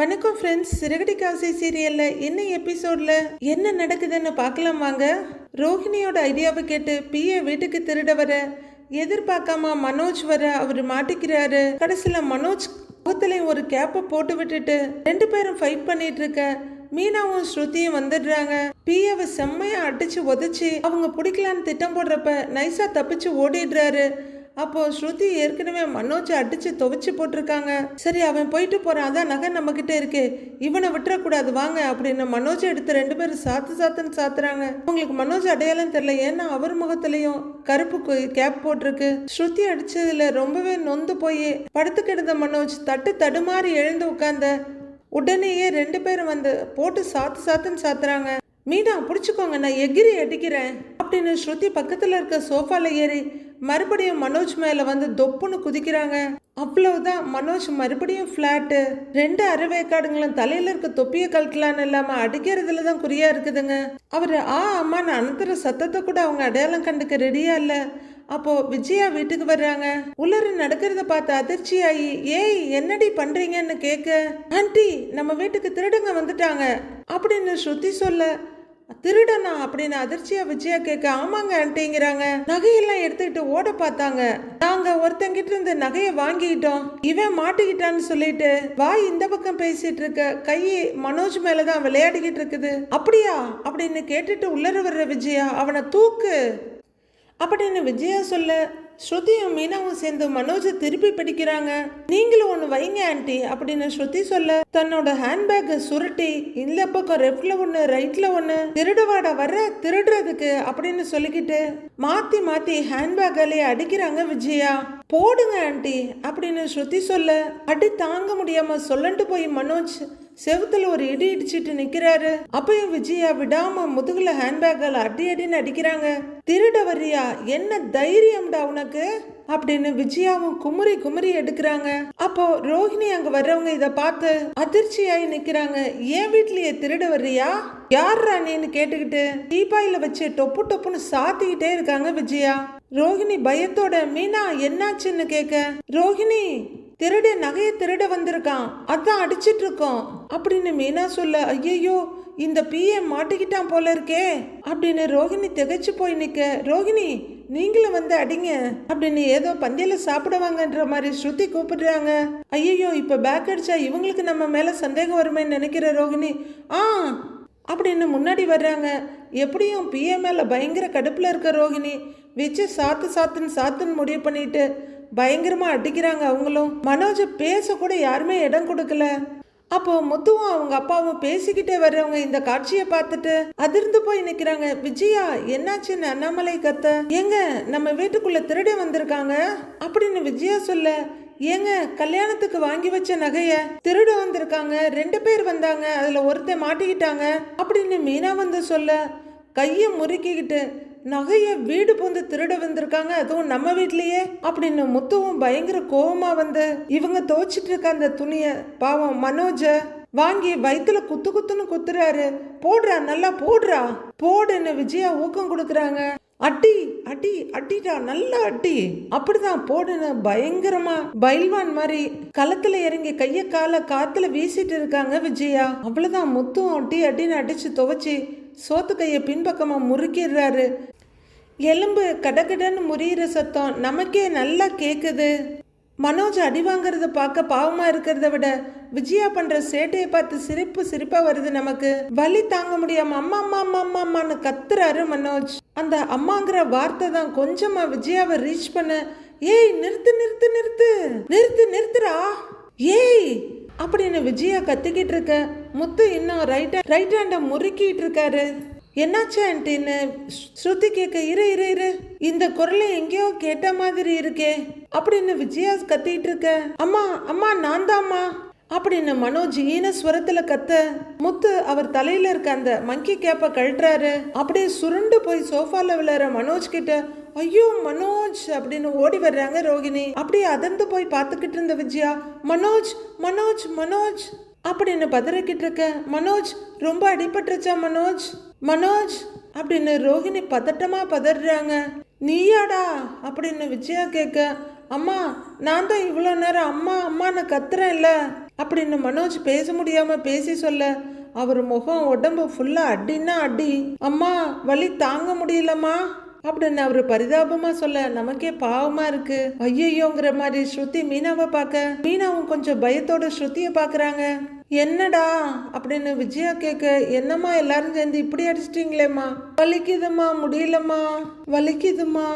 வணக்கம் ஃப்ரெண்ட்ஸ் சிறகடி காசி சீரியலில் என்ன எபிசோடில் என்ன நடக்குதுன்னு பார்க்கலாம் வாங்க. ரோஹிணியோட ஐடியாவை கேட்டு பிஏ வீட்டுக்கு திருட வர எதிர்பார்க்காம மனோஜ் வர அவர் மாட்டிக்கிறாரு. கடைசியில் மனோஜ் முகத்துலையும் ஒரு கேப்பை போட்டு விட்டுட்டு ரெண்டு பேரும் ஃபைட் பண்ணிட்டு இருக்க மீனாவும் ஸ்ருதியும் வந்துடுறாங்க. பிஏவை செம்மையா அடிச்சு உதச்சி அவங்க பிடிக்கலான்னு திட்டம் போடுறப்ப நைஸா தப்பிச்சு ஓடிடுறாரு. அப்போ ஸ்ருதி ஏற்கனவே மனோஜை அடிச்சு துவைச்சு போட்டிருக்காங்க. சரி அவன் போயிட்டு போறான். அதான் நகை நம்ம கிட்ட இருக்கு. இவனை விட்டுறக்கூடாது. வாங்க அப்படின்னு மனோஜை எடுத்து ரெண்டு பேரும் சாத்து சாத்துன்னு சாத்துறாங்க. உங்களுக்கு மனோஜ் அடையாளம் தெரியல. ஏன்னா அவர் முகத்திலையும் கருப்பு கேப் போட்டிருக்கு. ஸ்ருதி அடிச்சதுல ரொம்பவே நொந்து போய் படுத்து கிடந்த மனோஜ் தட்டு தடுமாறி எழுந்து உட்கார்ந்த உடனேயே ரெண்டு பேரும் வந்து போட்டு சாத்து சாத்துன்னு சாத்துறாங்க. மீனா பிடிச்சிக்கோங்க. நான் எகிரி அடிக்கிறேன் அப்படின்னு ஸ்ருதி பக்கத்தில் இருக்க சோஃபாவில் ஏறி மறுபடியும் மனோஜ் மேலே வந்து தொப்புன்னு குதிக்கிறாங்க. அவ்வளவுதான் மனோஜ் மறுபடியும் ஃப்ளாட்டு ரெண்டு அறுவேக்காடுங்களும் தலையில இருக்க தொப்பியை கழட்டலான்னு இல்லாம அடிக்கிறதுல தான் குறியா இருக்குதுங்க. அவர் ஆ அம்மா நான் சத்தத்தை கூட அவங்க அடையாளம் கண்டுக்க ரெடியா இல்லை. அப்போ விஜயா வீட்டுக்கு வர்றாங்க. உலர் நடக்கிறத பார்த்து அதிர்ச்சி ஆகி ஏய் என்னடி பண்றீங்கன்னு கேட்க ஆண்டி நம்ம வீட்டுக்கு திருடுங்க வந்துட்டாங்க. அப்படின்னு ஸ்ருதி சொல்ல திருடனா அப்படின்னு அதிர்ச்சியா விஜயா கேட்க ஆமாங்க ஆன்ட்டிங்கிறாங்க நகையெல்லாம் எடுத்துக்கிட்டு ஓட பார்த்தாங்க. நாங்க ஒருத்தங்கிட்ட இருந்து நகையை வாங்கிட்டோம் இவன் மாட்டிக்கிட்டான்னு சொல்லிட்டு வாய் இந்த பக்கம் பேசிட்டு இருக்க கை மனோஜ் மேலதான் விளையாடிக்கிட்டு இருக்குது. அப்படியா? அப்படின்னு கேட்டுட்டு உள்ளர வர்ற விஜயா அவனை தூக்கு. அப்படின்னு விஜயா சொல்ல ஸ்ருதியும் மீனாவும் சேர்ந்து மனோஜை திருப்பி பிடிக்கிறாங்க. நீங்களும் ஒன்று வைங்க ஆண்டி அப்படின்னு ஸ்ருதி சொல்ல தன்னோட ஹேண்ட்பேக்கை சுருட்டி இந்த பக்கம் லெஃப்ட்ல ஒன்று ரைட்ல ஒன்று திருடுவாட வர்ற திருடுறதுக்கு அப்படின்னு சொல்லிக்கிட்டு மாத்தி மாத்தி ஹேண்ட்பேக்காலே அடிக்கிறாங்க விஜயா. போடுங்க ஆண்டி அப்படின்னு ஸ்ருதி சொல்ல அடி தாங்க முடியாம சொல்லண்டு போய் மனோஜ். செவுத்துல ஒரு இடி இடிச்சிட்டு நிக்கிறாரு. அப்பயும் விஜயா விடாம முதுகுல ஹேண்ட்பேக்கால அடி அடின்னு அடிக்கிறாங்க. திருட வர்றியா என்ன தைரியம்டா உனக்கு? அப்படின்னு விஜயாவும் குமுறி குமுறி எடுக்கிறாங்க. அப்போ ரோஹிணி அங்க வர்றவங்க இத பார்த்து அதிர்ச்சியாயி நிக்கிறாங்க. ஏன் வீட்லயே திருட வர்றியா யார் நீன்னு கேட்டுக்கிட்டு? தீபாயில வச்சு டொப்பு டொப்புன்னு சாத்திக்கிட்டே இருக்காங்க விஜயா. ரோஹிணி பயத்தோட மீனா என்னாச்சுன்னு கேட்க ரோஹிணி திருட நகையை திருட வந்திருக்கான். அதான் அடிச்சிட்டு இருக்கோம் அப்படின்னு மீனா சொல்ல ஐயையோ இந்த பிஏ மாட்டிக்கிட்டான் போல இருக்கே. அப்படின்னு ரோஹிணி திகைச்சு போய் நிக்க ரோஹிணி நீங்களும் வந்து அடிங்க. அப்படின்னு ஏதோ பந்தியில சாப்பிடுவாங்கன்ற மாதிரி ஸ்ருதி கூப்பிடுறாங்க. ஐயையோ இப்ப பேக் அடிச்சா இவங்களுக்கு நம்ம மேல சந்தேகம் வருமேன்னு நினைக்கிற ரோஹிணி ஆ. அப்படின்னு முன்னாடி வர்றாங்க. எப்படியும் பிஏ மேல பயங்கர கடுப்புல இருக்க ரோஹிணி வச்சு சாத்து சாத்துன்னு சாத்துன்னு முடிவு பண்ணிட்டு பயங்கரமா அடிக்கிறாங்க அவங்களும். மனோஜ் பேச கூட யாருமே இடம் கொடுக்கல. அப்போ முத்துவும் அவங்க அப்பாவும் பேசிக்கிட்டே வர்றவங்க இந்த காட்சியை பார்த்துட்டு அதிர்ந்து போய் நிக்கிறாங்க. விஜயா என்னாச்சுன்னு அண்ணாமலை கத்த. ஏங்க நம்ம வீட்டுக்குள்ள திருட வந்திருக்காங்க? அப்படின்னு விஜயா சொல்ல ஏங்க கல்யாணத்துக்கு வாங்கி வச்ச நகைய திருட வந்திருக்காங்க. ரெண்டு பேர் வந்தாங்க அதுல ஒருத்தன் மாட்டிக்கிட்டாங்க அப்படின்னு மீனா வந்து சொல்ல கையை முறுக்கிக்கிட்டு நகையை வீடு புந்து திருட வந்திருக்காங்க. அதுவும் நம்ம வீட்லயே? அப்படின்னு முத்துவும் பயங்கர கோபமா வந்து இவங்க துவைச்சிட்டு இருக்க அந்த துணிய பாவம் மனோஜ வாங்கி வயிற்றுல குத்து குத்துன்னு குத்துறாரு. போடுறா நல்லா போடுறா. போடுன்னு விஜயா ஊக்கம் கொடுக்குறாங்க. அடி அடி அடிடா நல்லா அடி அப்படிதான் போடுன்னு பயங்கரமா பைல்வான் மாதிரி களத்துல இறங்கி கைய கால காத்துல வீசிட்டு இருக்காங்க விஜயா. அவ்வளவுதான் முத்தும் அடி அடின்னு அடிச்சு துவைச்சி சோத்து கையை பின்பக்கமா முறுக்கிடுறாரு. எலும்பு கடகடன்னு முறியிற சத்தம் நமக்கே நல்லா கேட்குது மனோஜ் அடி வாங்குறத பார்க்க பாவமா இருக்கிறத விட விஜயா பண்ற சேட்டையை பார்த்து சிரிப்பு சிரிப்பா வருது நமக்கு. வலி தாங்க முடியாம அம்மா அம்மா அம்மா அம்மா அம்மான்னு கத்துறாரு மனோஜ். அந்த அம்மாங்கிற வார்த்தை தான் கொஞ்சமா விஜயாவை ரீச் பண்ண ஏய் நிறுத்து நிறுத்து நிறுத்து நிறுத்து நிறுத்துறா ஏய் அப்படின்னு விஜயா கத்திக்கிட்டு இருக்க. முத்து இன்னும் ரைட் ரைட் ஹேண்ட முறுக்கிட்டு இருக்காரு. என்னாச்சு ஆன்ட்டின்னு ஸ்ருதி கேட்க இரு இரு இரு. இந்த குரலை எங்கேயோ கேட்ட மாதிரி இருக்கே. அப்படின்னு விஜயா கத்திட்டு இருக்க. அம்மா அம்மா நான் தாம்மா அப்படின்னு மனோஜ் ஈன ஸ்வரத்துல கத்த. முத்து அவர் தலையில இருக்க அந்த மங்கி கேப்ப கழட்டுறாரு. அப்படியே சுருண்டு போய் சோஃபால விழுற மனோஜ் கிட்ட ஐயோ மனோஜ் அப்படின்னு ஓடி வர்றாங்க ரோகிணி. அப்படியே அதிர்ந்து போய் பார்த்துக்கிட்டு இருந்த விஜயா மனோஜ் மனோஜ் மனோஜ் அப்படின்னு பதறிக்கிட்டு இருக்க. மனோஜ் ரொம்ப அடிபட்டுருச்சா மனோஜ்? மனோஜ் அப்படின்னு ரோஹிணி பதட்டமாக பதறாங்க. நீயாடா அப்படின்னு விஜயா கேட்க அம்மா நான் தான் இவ்வளோ நேரம் அம்மா அம்மான்னு கத்துறேன்ல அப்படின்னு மனோஜ் பேச முடியாமல் பேசி சொல்ல அவர் முகம் உடம்பு ஃபுல்லாக அடின்னா அடி. அம்மா வலி தாங்க முடியலம்மா அப்படின்னு அவர் பரிதாபமாக சொல்ல நமக்கே பாவமாக இருக்கு. ஐயோங்கிற மாதிரி ஸ்ருதி மீனாவை பார்க்க மீனாவும் கொஞ்சம் பயத்தோட ஸ்ருதியை பார்க்குறாங்க. என்னடா அப்படின்னு விஜயா கேட்க என்னம்மா எல்லாரும் சேர்ந்து இப்படி அடிச்சிட்டிங்களேம்மா? வலிக்குதுமா முடியலம்மா வலிக்குதும்மா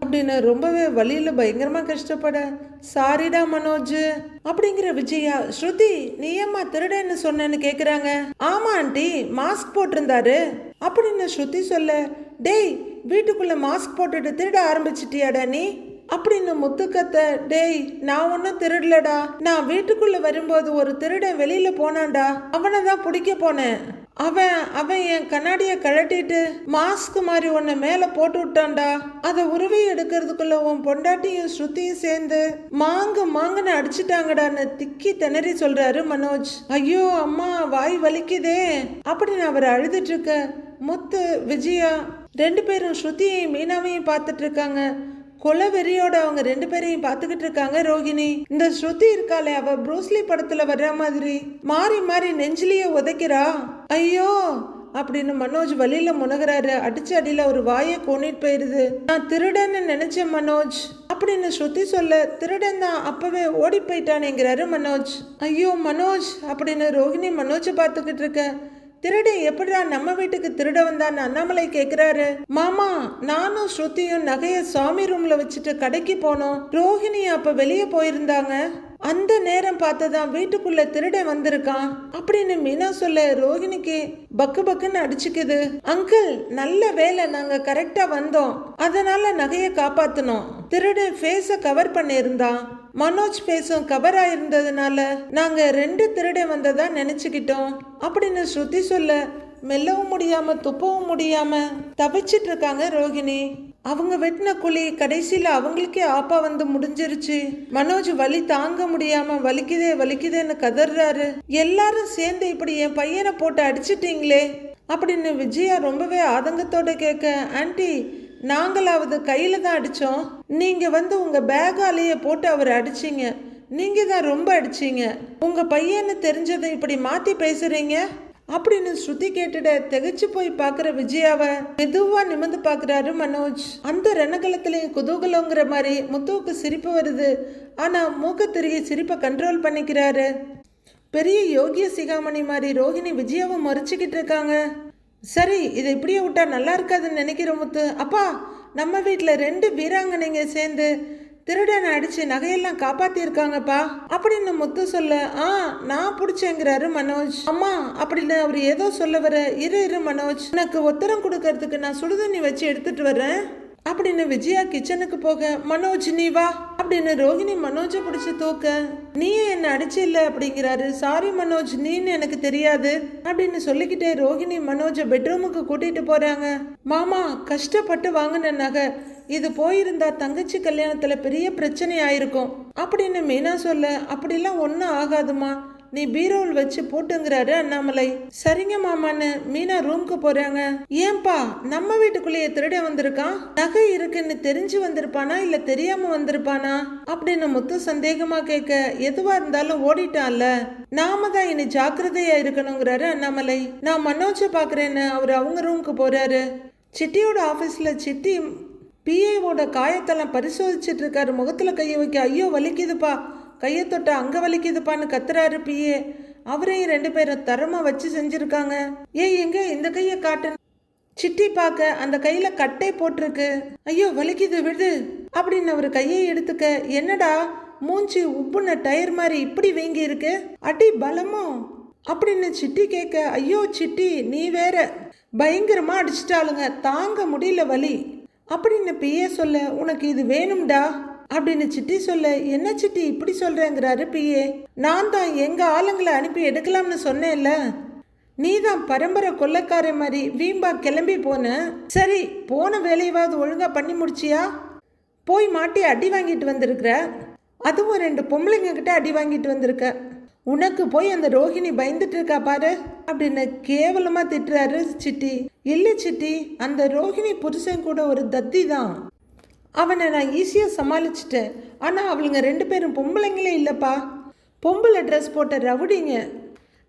அப்படின்னு ரொம்பவே வழியில் பயங்கரமாக கஷ்டப்பட சாரிடா மனோஜ் அப்படிங்கிற விஜயா ஸ்ருதி நீ ஏம்மா திருடன்னு சொன்னேன்னு கேட்குறாங்க ஆமா ஆண்டி மாஸ்க் போட்டிருந்தாரு. அப்படின்னு ஸ்ருதி சொல்ல டேய் வீட்டுக்குள்ள மாஸ்க் போட்டுட்டு திருட ஆரம்பிச்சிட்டியாடா நீ? அப்படின்னு முத்துக்கத்த டேய் நான் ஒன்றும் திருடலடா. நான் வீட்டுக்குள்ள வரும்போது ஒரு திருடன் வெளியில போனான்டா. அவனை தான் பிடிக்க போனேன். அவன் அவன் என் கண்ணாடியை கழட்டிட்டு மாஸ்க் மாதிரி ஒன்று மேலே போட்டு விட்டான்டா. அதை உருவி எடுக்கிறதுக்குள்ள உன் பொண்டாட்டியும் ஸ்ருதியும் சேர்ந்து மாங்கு மாங்கன்னு அடிச்சிட்டாங்கடான்னு திக்கி திணறி சொல்றாரு மனோஜ். ஐயோ அம்மா வாய் வலிக்குதே. அப்படின்னு அவர் அழுதுட்டு இருக்க முத்து விஜயா ரெண்டு பேரும் ஸ்ருதியையும் மீனாவையும் பார்த்துட்டு இருக்காங்க. கொலை வெறியோட அவங்க ரெண்டு பேரையும் பார்த்துக்கிட்டு இருக்காங்க ரோகிணி. இந்த ஸ்ருதி இருக்காளே அவ ப்ரூஸ்லி படத்துல வர்ற மாதிரி. மாறி மாறி நெஞ்சிலேயே உதைக்கிறா. ஐயோ அப்படின்னு மனோஜ் வழியில முனகிறாரு அடிச்சு அடியில ஒரு வாயை கோணிட்டு போயிருது. நான் திருடன்னு நினைச்சேன் மனோஜ். அப்படின்னு ஸ்ருதி சொல்ல திருடன் தான் அப்பவே ஓடி போயிட்டானேங்கிறாரு மனோஜ். ஐயோ மனோஜ் அப்படின்னு ரோகிணி மனோஜை பார்த்துக்கிட்டு இருக்க. திருடன் எப்படிடா நம்ம வீட்டுக்கு திருட வந்தான்னு அண்ணாமலை கேக்குறாரு. மாமா நானும் ஸ்ருதியும் நகைய சாமி ரூம்ல வச்சுட்டு கடைக்கு போனோம். ரோஹிணி அப்ப வெளியே போயிருந்தாங்க. அந்த நேரம் பார்த்துதான் வீட்டுக்குள்ள திருடன் வந்திருக்கான். அப்படின்னு மீனா சொல்ல ரோஹிணிக்கு பக்கு பக்குன்னு அடிச்சுக்குது. அங்கிள் நல்ல வேலை நாங்க கரெக்டா வந்தோம். அதனால நகையை காப்பாத்தினோம். திருடன் ஃபேஸை கவர் பண்ணியிருந்தான். மனோஜ் பேசும் கபரா இருந்ததுனால நாங்க ரெண்டு திருடன் வந்ததா நினைச்சுக்கிட்டோம். அப்படின்னு ஸ்ருதி சொல்ல மெல்லவும் முடியாம துப்பவும் முடியாம தவிச்சிட்டு இருக்காங்க ரோகிணி அவங்க வெட்டின குழி கடைசியில் அவங்களுக்கே ஆப்பா வந்து முடிஞ்சிருச்சு. மனோஜ் வலி தாங்க முடியாம வலிக்குதே வலிக்குதேன்னு கதறாரு எல்லாரும் சேர்ந்து இப்படி என் பையனை போட்டு அடிச்சிட்டீங்களே அப்படின்னு விஜயா ரொம்பவே ஆதங்கத்தோட கேட்க ஆன்டி நாங்களாவது கையில் தான் அடித்தோம் நீங்கள் வந்து உங்கள் பேகாலேயே போட்டு அவர் அடிச்சீங்க. நீங்கள் தான் ரொம்ப அடிச்சீங்க. உங்கள் பையன்னு தெரிஞ்சதை இப்படி மாற்றி பேசுகிறீங்க அப்படின்னு ஸ்ருதி கேட்டுட திகைச்சு போய் பார்க்குற விஜயாவை மெதுவாக நிமிந்து பார்க்குறாரு மனோஜ். அந்த ரணகலத்துலேயும் குதூகலங்கிற மாதிரி முத்துவுக்கு சிரிப்பு வருது. ஆனால் மூக்க சிரிப்பை கண்ட்ரோல் பண்ணிக்கிறாரு. பெரிய யோகிய சிகாமணி மாதிரி ரோஹிணி விஜயாவை மறைச்சிக்கிட்டு இருக்காங்க. சரி இதை இப்படியே விட்டா நல்லா இருக்காதுன்னு நினைக்கிற முத்து. அப்பா நம்ம வீட்டில் ரெண்டு வீராங்கனைங்க சேர்ந்து திருடனை அடித்து நகையெல்லாம் காப்பாற்றிருக்காங்கப்பா அப்படின்னு முத்து சொல்ல ஆ நான் பிடிச்சேங்கிறாரு மனோஜ். அம்மா அப்படின்னு அவர் ஏதோ சொல்ல வர இரு இரு மனோஜ். உனக்கு உத்தரம் கொடுக்கறதுக்கு நான் சுடுதண்ணி வச்சு எடுத்துட்டு வரேன் அப்படின்னு விஜயா கிச்சனுக்கு போக மனோஜ் நீ வா அப்படின்னு ரோஹிணி மனோஜை பிடிச்சி தூக்க நீ என்ன அடிச்சில்ல அப்படிங்கிறாரு. சாரி மனோஜ் நீன்னு எனக்கு தெரியாது அப்படின்னு சொல்லிக்கிட்டே ரோஹிணி மனோஜை பெட்ரூமுக்கு கூட்டிட்டு போறாங்க. மாமா கஷ்டப்பட்டு வாங்கின நகை. இது போயிருந்தா தங்கச்சி கல்யாணத்துல பெரிய பிரச்சனை ஆயிருக்கும் அப்படின்னு மீனா சொல்ல அப்படிலாம் ஒன்றும் ஆகாதுமா நீ பீரோல் வச்சு போட்டுங்கிறாரு அண்ணாமலை. சரிங்க மாமான்னு மீனா ரூம்க்கு போறாங்க. ஏன்பா நம்ம வீட்டுக்குள்ளேயே திருட வந்திருக்கான் நகை இருக்குன்னு தெரிஞ்சு வந்திருப்பானா இல்ல தெரியாம வந்திருப்பானா? அப்படின்னு முத்து சந்தேகமா கேட்க எதுவா இருந்தாலும் ஓடிட்டான்ல. நாம தான் இனி ஜாக்கிரதையா இருக்கணுங்கிறாரு அண்ணாமலை. நான் மனோஜை பாக்குறேன்னு அவர் அவங்க ரூம்க்கு போறாரு. சிட்டியோட ஆஃபீஸில் சிட்டி பிஏவோட காயத்தெல்லாம் பரிசோதிச்சிட்டு இருக்காரு. முகத்துல கையை வைக்க ஐயோ வலிக்குதுப்பா. கையை தொட்ட அங்க வலிக்குதுப்பான்னு கத்துறாரு பிஏ. அவரையும் ரெண்டு பேரும் தரமா வச்சு செஞ்சிருக்காங்க. ஏய் எங்க இந்த கையை காட்டு. சிட்டி பார்க்க அந்த கையில கட்டை போட்டிருக்கு. ஐயோ வலிக்குது விடு. அப்படின்னு அவர் கையை எடுத்துக்க என்னடா மூஞ்சி உப்புன டயர் மாதிரி இப்படி வீங்கி இருக்கு அடி பலமோ? அப்படின்னு சிட்டி கேட்க ஐயோ சிட்டி நீ வேற. பயங்கரமா அடிச்சிட்டாளுங்க தாங்க முடியல வலி. அப்படின்னு பிஏ சொல்ல உனக்கு இது வேணும்டா. அப்படின்னு சிட்டி சொல்ல என்ன சிட்டி? இப்படி சொல்கிறேங்கிறாரு பிஏ. நான் தான் எங்கள் ஆளுங்களை அனுப்பி எடுக்கலாம்னு சொன்னேன்ல. நீ தான் பரம்பரை கொள்ளக்கார மாதிரி வீம்பா கிளம்பி போன. சரி போன வேலையவாவது ஒழுங்காக பண்ணி முடிச்சியா? போய் மாட்டி அடி வாங்கிட்டு வந்திருக்கிற. அதுவும் ரெண்டு பொம்பளைங்க கிட்ட அடி வாங்கிட்டு வந்திருக்க. உனக்கு போய் அந்த ரோஹிணி பயந்துட்டு இருக்கா பாரு அப்படின்னு கேவலமா திட்டுறாரு சிட்டி. இல்லை சிட்டி அந்த ரோஹிணி புருஷன் கூட ஒரு தத்தி தான். அவனை நான் ஈஸியாக சமாளிச்சிட்டேன். ஆனால் அவளுங்க ரெண்டு பேரும் பொம்பளைங்களே இல்லைப்பா. பொம்பளை ட்ரெஸ் போட்ட ரவுடிங்க.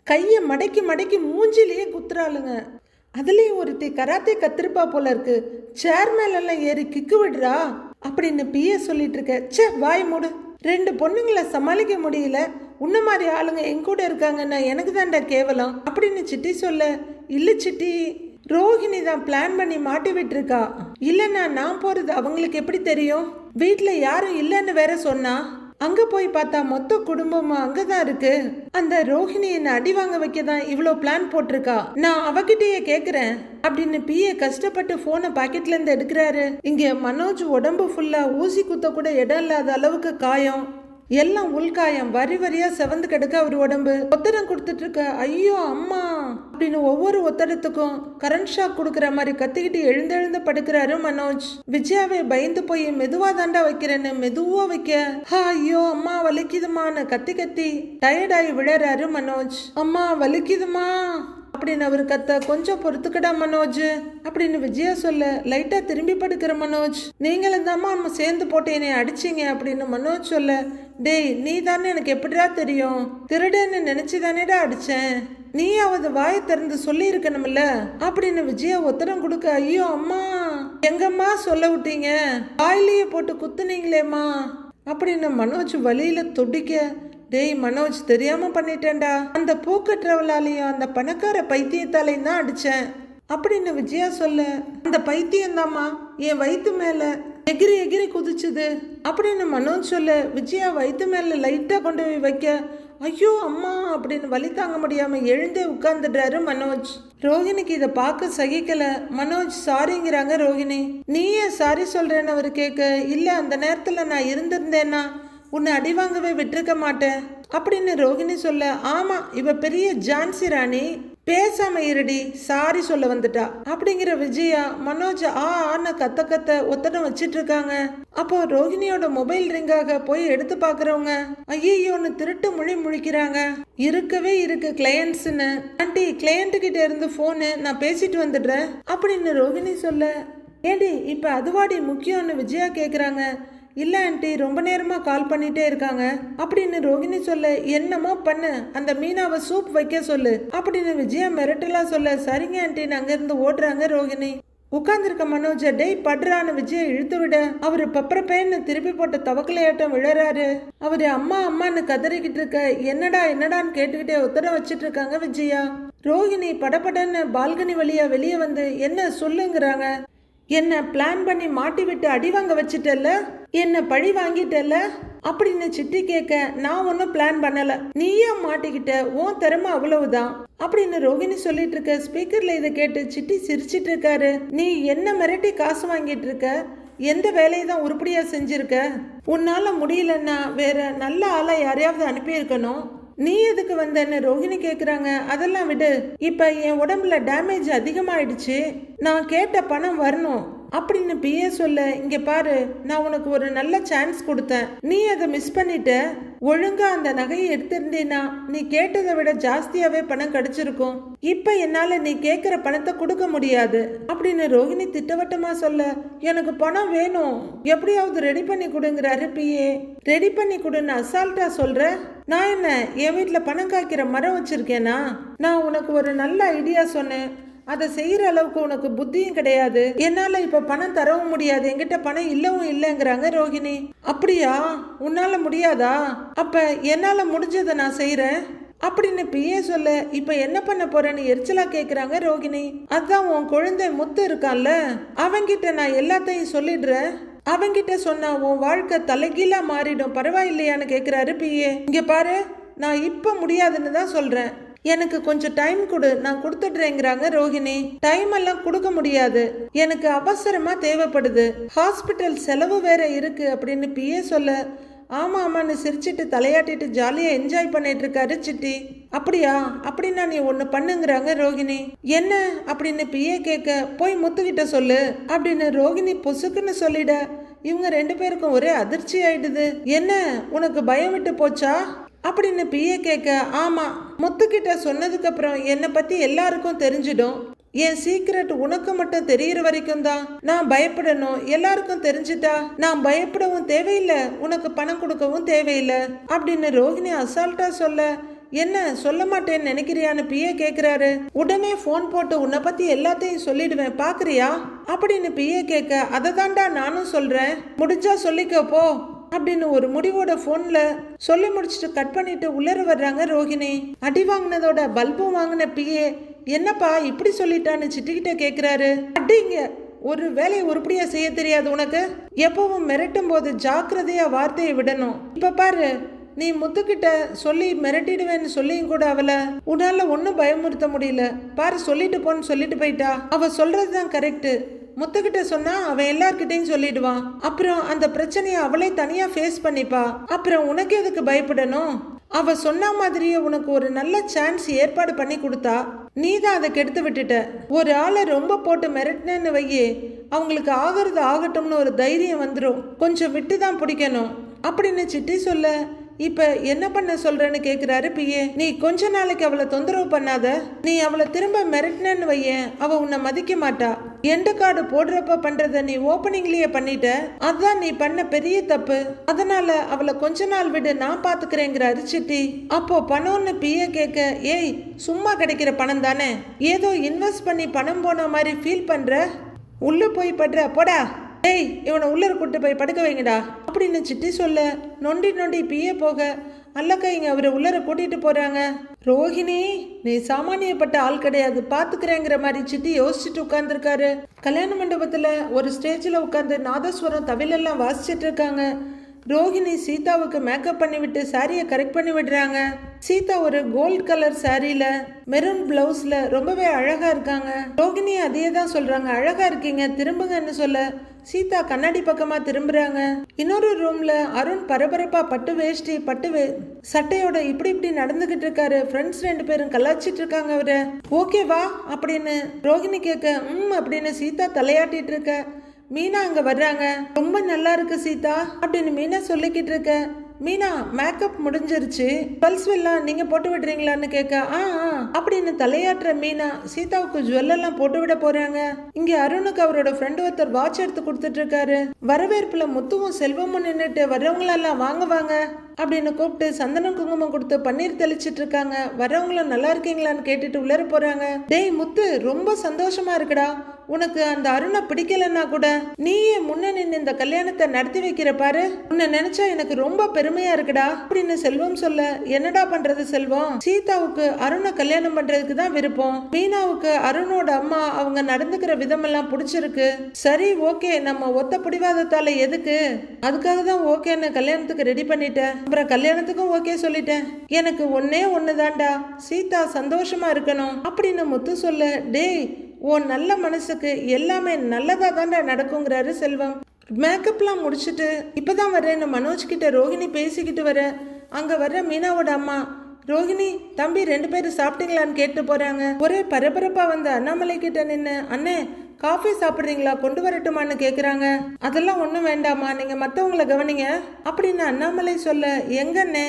கையை மடக்கி மடக்கி மூஞ்சிலேயே குத்துறாளுங்க. அதுலேயும் ஒருத்தி கராத்தே கத்திருப்பா போல இருக்கு. சேர் மேலெல்லாம் ஏறி கிக்கு விடுறா? அப்படின்னு பிஏ சொல்லிட்டு இருக்க. ச்சே வாய் மூடு. ரெண்டு பொண்ணுங்களை சமாளிக்க முடியல. உன்ன மாதிரி ஆளுங்க என் கூட இருக்காங்கன்னா எனக்கு தான்டா கேவலம். அப்படின்னு சிட்டி சொல்ல. இல்லை சிட்டி ரோஹிணி தான் பிளான் பண்ணி மாட்டி விட்டுருக்கா. இல்லைன்னா நான் போறது அவங்களுக்கு எப்படி தெரியும்? வீட்டில் யாரும் இல்லைன்னு வேற சொன்னா அங்க போய் பார்த்தா மொத்த குடும்பமும் அங்கதான் இருக்கு. அந்த ரோஹிணி என்ன அடி வாங்க வைக்க தான் இவ்வளோ பிளான் போட்டிருக்கா. நான் அவகிட்டயே கேக்குறேன். அப்படின்னு பிஏ கஷ்டப்பட்டு போனை பாக்கெட்ல இருந்து எடுக்கிறாரு. இங்க மனோஜ் உடம்பு ஃபுல்லா ஊசி குத்த கூட இடம் இல்லாத அளவுக்கு காயம். எல்லாம் உள்காயம். வரி வரியா செவந்து கிடக்க அவர் உடம்பு. ஒத்தடம் கொடுத்துட்டு இருக்க ஐயோ அம்மா அப்படின்னு ஒவ்வொரு ஒத்தடத்துக்கும் கரண்ட் ஷாக் கொடுக்குற மாதிரி கத்திக்கிட்டு எழுந்தெழுந்து படுக்கிறாரு மனோஜ். விஜயாவை பயந்து போய் மெதுவா தாண்டா வைக்கிறேன்னு மெதுவா வைக்க. "ஹா, ஐயோ அம்மா வலிக்குதுமான்னு கத்தி கத்தி டயர்டாகி விழறாரு மனோஜ். அம்மா வலிக்குதுமா அப்படின்னு அவர் கத்த கொஞ்சம் பொறுத்துக்கடா மனோஜ். அப்படின்னு விஜயா சொல்ல லைட்டா திரும்பி படுக்கிற மனோஜ். நீங்களும் தாம்மா அம்மா சேர்ந்து போட்டு என்னை அடிச்சீங்க அப்படின்னு மனோஜ் சொல்ல டேய் நீ தானே எனக்கு எப்படிடா தெரியும்? திருடன்னு நினைச்சு தானேடா அடிச்சேன். நீயாவது வாயை திறந்து சொல்லி இருக்கணும்ல அப்படின்னு விஜயா உத்தரம் கொடுக்க ஐயோ அம்மா எங்கம்மா சொல்ல விட்டீங்க? வாயிலேயே போட்டு குத்துனீங்களேம்மா. அப்படின்னு மனோஜ் வழியில துடிக்க டேய் மனோஜ் தெரியாம பண்ணிட்டேன்டா. அந்த பூக்கற்றவளாலையும் அந்த பணக்கார பைத்தியத்தாலையும் தான் அடிச்சேன். அப்படின்னு விஜயா சொல்ல அந்த பைத்தியம் என் வயிற்று மேல எகிரி எகிரி குதிச்சுது. அப்படின்னு மனோஜ் சொல்ல விஜயா வயிற்று மேல லைட்டா கொண்டு போய் வைக்க ஐயோ அம்மா அப்படின்னு வலி தாங்க முடியாம எழுந்தே உட்கார்ந்துடுறாரு மனோஜ். ரோஹிணிக்கு இதை பார்க்க சகிக்கல. மனோஜ் சாரிங்கிறாங்க ரோஹிணி. நீ ஏன் சாரி சொல்றேன்னு அவர் கேட்க இல்ல அந்த நேரத்துல நான் இருந்திருந்தேன்னா உன்னை அடி வாங்கவே விட்டுருக்க மாட்டேன் அப்படின்னு ரோகிணி சொல்ல ஆமா இவ பெரிய ஜான்சி ராணி. பேசாம இருடி சாரி சொல்ல வந்துட்டா. அப்படிங்கிற விஜயா மனோஜ் ஆ ஆன கத்த கத்த ஒத்தடம் வச்சிட்டு இருக்காங்க. அப்போ ரோஹிணியோட மொபைல் ரிங்காக போய் எடுத்து பாக்குறவங்க ஐயோன்னு திருட்டு மொழி முழிக்கிறாங்க. இருக்கவே இருக்கு கிளையன்ஸ்னு ஆண்டி கிளையண்ட் கிட்ட இருந்து போனு நான் பேசிட்டு வந்துடுறேன். அப்படின்னு ரோஹிணி சொல்ல ஏடி இப்ப அதுவாடி முக்கியம்னு விஜயா கேக்குறாங்க. இல்லை ஆண்டி ரொம்ப நேரமாக கால் பண்ணிட்டே இருக்காங்க. அப்படின்னு ரோகிணி சொல்ல என்னமோ பண்ணு. அந்த மீனாவை சூப் வைக்க சொல்லு. அப்படின்னு விஜயா மிரட்டலாக சொல்ல சரிங்க ஆண்டி அங்கேருந்து ஓடுறாங்க ரோகிணி. உட்காந்துருக்க மனோஜ டேய் படுறான்னு விஜயை இழுத்து விட. அவரு பப்பரப்பேன்னு திருப்பி போட்ட தவக்கலையாட்டம் விழறாரு. அவரு அம்மா அம்மான்னு கதறிக்கிட்டு இருக்க என்னடா என்னடான்னு கேட்டுக்கிட்டே உத்தரவு வச்சிட்டு இருக்காங்க விஜயா. ரோகிணி படபடன்னு பால்கனி வழியா வெளியே வந்து என்ன சொல்லுங்கிறாங்க? என்ன பிளான் பண்ணி மாட்டி விட்டு அடி வாங்க வச்சிட்டல்ல? என்ன பழி வாங்கிட்டல்ல? அப்படின்னு சிட்டி கேட்க நான் ஒன்றும் பிளான் பண்ணல. நீயே மாட்டிக்கிட்ட உன் திறமை அவ்வளவுதான். அப்படின்னு ரோகிணி சொல்லிட்டு இருக்க ஸ்பீக்கர்ல இதை கேட்டு சிட்டி சிரிச்சிட்டு இருக்காரு. நீ என்ன மிரட்டி காசு வாங்கிட்டு இருக்க? எந்த வேலையை தான் உருப்படியா செஞ்சிருக்க? உன்னால முடியலன்னா வேற நல்ல ஆளை யாரையாவது அனுப்பியிருக்கணும். நீ எதுக்கு வந்தன்னு ரோஹிணி கேக்குறாங்க. அதெல்லாம் விடு. இப்ப என் உடம்புல டேமேஜ் அதிகமாயிடுச்சு. நான் கேட்ட பணம் வரணும். அப்படின்னு பிஏ சொல்ல இங்க பாரு நான் உனக்கு ஒரு நல்ல சான்ஸ் கொடுத்தேன். நீ அதை மிஸ் பண்ணிட்ட ஒழுங்கா அந்த நகையை எடுத்திருந்தீனா நீ கேட்டதை விட ஜாஸ்தியாவே பணம் கிடைச்சிருக்கும். இப்ப என்னால நீ கேக்குற பணத்தை கொடுக்க முடியாது. அப்படின்னு ரோஹிணி திட்டவட்டமா சொல்ல எனக்கு பணம் வேணும். எப்படியாவது ரெடி பண்ணி கொடுங்கிறாரு பிஏ. ரெடி பண்ணி கொடுன்னு அசால்ட்டா சொல்ற? நான் என்ன என் வீட்டில் பணம் காய்க்கிற மரம் வச்சிருக்கேனா? நான் உனக்கு ஒரு நல்ல ஐடியா சொன்னேன். அதை செய்கிற அளவுக்கு உனக்கு புத்தியும் கிடையாது. என்னால் இப்போ பணம் தரவும் முடியாது. என்கிட்ட பணம் இல்லவும் இல்லைங்கிறாங்க ரோகிணி. அப்படியா? உன்னால் முடியாதா? அப்போ என்னால் முடிஞ்சதை நான் செய்கிறேன் அப்படின்னு பிஏ சொல்ல இப்ப என்ன பண்ண போறேன்னு எரிச்சலா கேக்குறாங்க ரோகிணி. அதான் உன் குழந்தை முத்து இருக்கான்ல அவங்கிட்ட நான் எல்லாத்தையும் சொல்லிடுறேன். அவங்கிட்ட சொன்னா உன் வாழ்க்கை தலைகீழா மாறிடும். பரவாயில்லையான்னு கேட்குறாரு பிஏ. இங்க பாரு நான் இப்ப முடியாதுன்னு தான் சொல்றேன். எனக்கு கொஞ்சம் டைம் கொடு. நான் கொடுத்துடுறேங்கிறாங்க ரோஹிணி. டைம் எல்லாம் கொடுக்க முடியாது. எனக்கு அவசரமா தேவைப்படுது. ஹாஸ்பிட்டல் செலவு வேற இருக்கு அப்படின்னு பிஏ சொல்ல ஆமா ஆமான்னு சிரிச்சிட்டு தலையாட்டிட்டு ஜாலியா என்ஜாய் பண்ணிட்டு இருக்காரு சிட்டி. அப்படியா? அப்படின்னா நீ ஒன்று பண்ணுங்கிறாங்க ரோகிணி. என்ன? அப்படின்னு பிஏ கேட்க போய் முத்துக்கிட்ட சொல்லு அப்படின்னு ரோகிணி பொசுக்குன்னு சொல்லிட இவங்க ரெண்டு பேருக்கும் ஒரே அதிர்ச்சி ஆயிடுது. என்ன? உனக்கு பயம் விட்டு போச்சா? அப்படின்னு பிஏ கேட்க ஆமா முத்துக்கிட்ட சொன்னதுக்கு அப்புறம் என்னை பத்தி எல்லாருக்கும் தெரிஞ்சிடும். என் சீக்ரெட் உனக்கு மட்டும் தெரியற வரைக்கும் தான் நான் பயப்படணும். எல்லாருக்கும் தெரிஞ்சிட்டா நான் பயப்படவும் தேவையில்லை உனக்கு பணம் கொடுக்கவும் தேவையில்லை அப்படின்னு ரோஹிணி அசால்ட்டா சொல்ல என்ன சொல்ல மாட்டேன்னு நினைக்கிறியான்னு பிஏ கேட்குறாரு உடனே ஃபோன் போட்டு உன்னை பற்றி எல்லாத்தையும் சொல்லிடுவேன் பார்க்குறியா அப்படின்னு பிஏ கேட்க அதை தாண்டா நானும் சொல்கிறேன் முடிஞ்சா சொல்லிக்கோ போ. அப்படின்னு ஒரு முடிவோட ஃபோனில் சொல்லி முடிச்சுட்டு கட் பண்ணிட்டு உள்ளர வர்றாங்க ரோஹிணி. அடி வாங்கினதோட பல்பும் வாங்கின பிஏ என்னப்பா இப்படி சொல்லிட்டான்னு சிட்டிக்கிட்ட கேட்குறாரு அடிங்க ஒரு வேலையை உருப்படியா செய்ய தெரியாது உனக்கு? எப்பவும் மிரட்டும் போது ஜாக்கிரதையா வார்த்தையை விடணும். இப்ப பாரு நீ முத்துக்கிட்ட சொல்லி மிரட்டிடுவேன்னு சொல்லியும் கூட அவளை. உன்னால ஒன்றும் பயமுறுத்த முடியல. பாரு சொல்லிட்டு போன்னு சொல்லிட்டு போயிட்டா. அவ சொல்றதுதான் கரெக்ட் முத்துக்கிட்ட சொன்னா அவன் எல்லார்கிட்டையும் சொல்லிடுவான். அப்புறம் அந்த பிரச்சனையை அவளே தனியா ஃபேஸ் பண்ணிப்பா. அப்புறம் உனக்கு எதுக்கு பயப்படணும்? அவ சொன்ன மாதிரியே உனக்கு ஒரு நல்ல சான்ஸ் ஏற்பாடு பண்ணி கொடுத்தா நீ தான் அதை கெடுத்து விட்டுட்ட. ஒரு ஆளை ரொம்ப போட்டு மிரட்டினேன்னு வையே அவங்களுக்கு ஆகிறது ஆகட்டும்னு ஒரு தைரியம் வந்துடும் கொஞ்சம் விட்டு தான் பிடிக்கணும். அப்படின்னு சிட்டி சொல்ல இப்போ என்ன பண்ண சொல்கிறேன்னு கேட்குறாரு பிஏ. நீ கொஞ்ச நாளைக்கு அவளை தொந்தரவு பண்ணாத. நீ அவளை திரும்ப மிரட்டினேன்னு வையேன் அவள் உன்னை மதிக்க மாட்டா. எந்த கார்டு போடுறப்ப பண்றத நீ ஓப்பனிங்லயே பண்ணிட்ட. அதுதான் நீ பண்ண பெரிய தப்பு. அதனால அவளை கொஞ்ச நாள் விடு நான் பாத்துக்கிறேங்கிறாரு சிட்டி அப்போ பணம்னு பிஏ கேட்க ஏய் சும்மா கிடைக்கிற பணம் தானே? ஏதோ இன்வெஸ்ட் பண்ணி பணம் போன மாதிரி ஃபீல் பண்ற? உள்ள போய் படுற போடா. டேய் இவனை உள்ளர கூட்டு போய் படுக்க வைங்கடா. அப்படின்னு சிட்டி சொல்ல நொண்டி நொண்டி பியே போக. அல்லக்கா இங்க அவரை உள்ளர கூட்டிட்டு போறாங்க. ரோஹிணி நீ சாமானியப்பட்ட ஆள் கிடையாது பாத்துக்கிறேங்கிற மாதிரி சிட்டி யோசிச்சுட்டு உட்கார்ந்துருக்காரு. கல்யாண மண்டபத்துல ஒரு ஸ்டேஜ்ல உட்காந்து நாதஸ்வரம் தவிலெல்லாம் வாசிச்சிட்டு இருக்காங்க. ரோஹிணி சீதாவுக்கு மேக்கப் பண்ணிவிட்டு சாரியை கரெக்ட் பண்ணி விடுறாங்க. சீதா ஒரு கோல்ட் கலர் சாரியில மெரூன் பிளவுஸ்ல ரொம்பவே அழகா இருக்காங்க. ரோகிணி அதையே தான் சொல்றாங்க. அழகா இருக்கீங்க திரும்புங்கன்னு சொல்ல சீதா கண்ணாடி பக்கமா திரும்புறாங்க. இன்னொரு ரூம்ல அருண் பரபரப்பா பட்டு வேஷ்டி பட்டு வே சட்டையோட இப்படி இப்படி நடந்துகிட்டு இருக்காரு. ஃப்ரெண்ட்ஸ் ரெண்டு பேரும் கலாச்சிட்டு இருக்காங்க அவரை. ஓகேவா அப்படின்னு ரோகிணி கேட்க ம் அப்படின்னு சீதா தலையாட்டிட்டு இருக்க. மீனா அங்க வர்றாங்க. ரொம்ப நல்லா இருக்கு சீதா அப்படின்னு மீனா சொல்லிக்கிட்டு இருக்க. மீனா மேக்கப் முடிஞ்சிருச்சு. பல்ஸ் வெல்லாம் நீங்க போட்டு விடுறீங்களான்னு கேட்க ஆ ஆ அப்படின்னு தலையாட்டுற மீனா சீதாவுக்கு ஜுவல்லெல்லாம் போட்டு விட போறாங்க. இங்க அருணுக்கு அவரோட ஃப்ரெண்டு ஒருத்தர் வாட்ச் எடுத்து கொடுத்துட்டு இருக்காரு. வரவேற்புல முத்துவும் செல்வமும் நின்றுட்டு வர்றவங்களெல்லாம் வாங்க வாங்க அப்படின்னு கூப்பிட்டு சந்தனம் குங்குமம் கொடுத்து பன்னீர் தெளிச்சிட்டு இருக்காங்க. வரவங்களும் நல்லா இருக்கீங்களான்னு கேட்டுட்டு உள்ளர போறாங்க. டேய் முத்து ரொம்ப சந்தோஷமா இருக்குடா. உனக்கு அந்த அருணை பிடிக்கலன்னா கூட நீயே முன்ன நின்று இந்த கல்யாணத்தை நடத்தி வைக்கிற பாரு. உன்னை நினைச்சா எனக்கு ரொம்ப பெருமையா இருக்குடா. அப்படின்னு செல்வம் சொல்ல என்னடா பண்றது செல்வம்? சீதாவுக்கு அருணை கல்யாணம் பண்றதுக்கு தான் விருப்பம். மீனாவுக்கு அருணோட அம்மா அவங்க நடந்துக்கிற விதமெல்லாம் பிடிச்சிருக்கு. சரி ஓகே நம்ம ஒத்த பிடிவாதத்தால எதுக்கு? அதுக்காக தான் ஓகேன்னு கல்யாணத்துக்கு ரெடி பண்ணிட்டேன். அப்புறம் கல்யாணத்துக்கும் ஓகே சொல்லிட்டேன். எனக்கு ஒன்னே ஒண்ணுதான்டா. சீதா சந்தோஷமா இருக்கணும் அப்படின்னு முத்து சொல்ல டேய் உன் நல்ல மனசுக்கு எல்லாமே நல்லதா தான்டா நடக்குங்கிறாரு செல்வம். மேக்கப்லாம் முடிச்சுட்டு இப்போ தான் வரேன்னு மனோஜ் கிட்ட ரோஹிணி பேசிக்கிட்டு வர. அங்கே வர்ற மீனாவோட அம்மா ரோஹிணி தம்பி ரெண்டு பேரும் சாப்பிட்டீங்களான்னு கேட்டு போகிறாங்க ஒரே பரபரப்பாக வந்த அண்ணாமலை கிட்ட நின்று அண்ணே காஃபி சாப்பிட்றீங்களா? கொண்டு வரட்டுமான்னு கேட்குறாங்க அதெல்லாம் ஒன்றும் வேண்டாமா நீங்கள் மற்றவங்கள கவனிங்க. அப்படின்னு அண்ணாமலை சொல்ல எங்கண்ணே